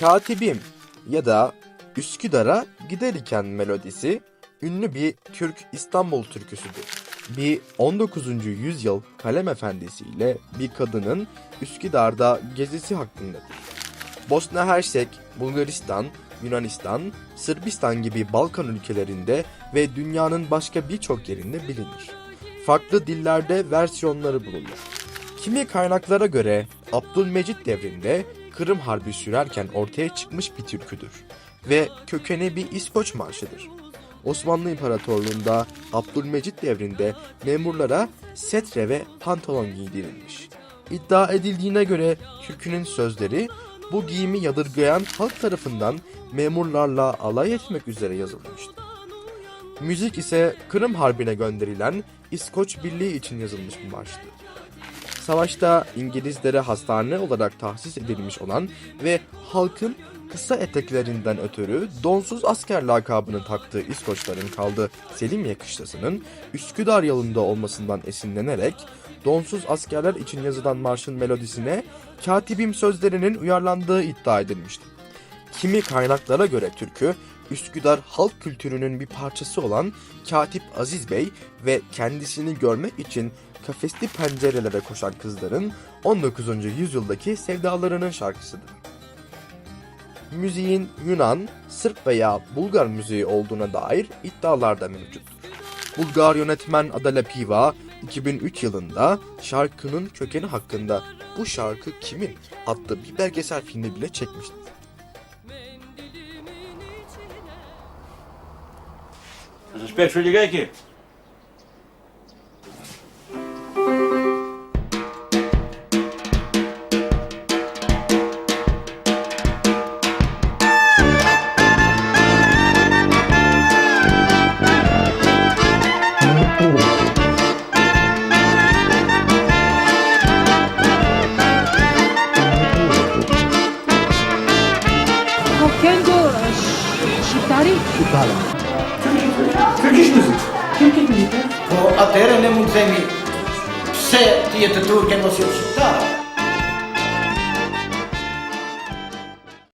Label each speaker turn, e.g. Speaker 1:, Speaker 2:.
Speaker 1: Katibim ya da Üsküdar'a giderken melodisi ünlü bir Türk İstanbul türküsüdür. Bir 19. yüzyıl kalem efendisiyle bir kadının Üsküdar'da gezisi hakkındadır. Bosna Hersek, Bulgaristan, Yunanistan, Sırbistan gibi Balkan ülkelerinde ve dünyanın başka birçok yerinde bilinir. Farklı dillerde versiyonları bulunur. Kimi kaynaklara göre Abdülmecit devrinde Kırım Harbi sürerken ortaya çıkmış bir türküdür ve kökeni bir İskoç marşıdır. Osmanlı İmparatorluğu'nda Abdülmecit devrinde memurlara setre ve pantolon giydirilmiş. İddia edildiğine göre türkünün sözleri bu giyimi yadırgayan halk tarafından memurlarla alay etmek üzere yazılmıştı. Müzik ise Kırım Harbi'ne gönderilen İskoç Birliği için yazılmış bir marştı. Savaşta İngilizlere hastane olarak tahsis edilmiş olan ve halkın kısa eteklerinden ötürü donsuz asker lakabını taktığı İskoçların kaldığı Selimiye kışlasının Üsküdar yolunda olmasından esinlenerek donsuz askerler için yazılan marşın melodisine katibim sözlerinin uyarlandığı iddia edilmişti. Kimi kaynaklara göre türkü Üsküdar halk kültürünün bir parçası olan Katip Aziz Bey ve kendisini görmek için kafesli pencerelere koşan kızların 19. yüzyıldaki sevdalarının şarkısıdır. Müziğin Yunan, Sırp veya Bulgar müziği olduğuna dair iddialar da mevcuttur. Bulgar yönetmen Adela Piva 2003 yılında şarkının kökeni hakkında bu şarkı kimin adlı bir belgesel filmi bile çekmiştir.
Speaker 2: Respect voor je
Speaker 3: Hokkendo Shitari
Speaker 4: Turkish music.
Speaker 3: Turkish music.
Speaker 4: Po atëherë ne mund të themi pse ti je të turke mos je shqiptar.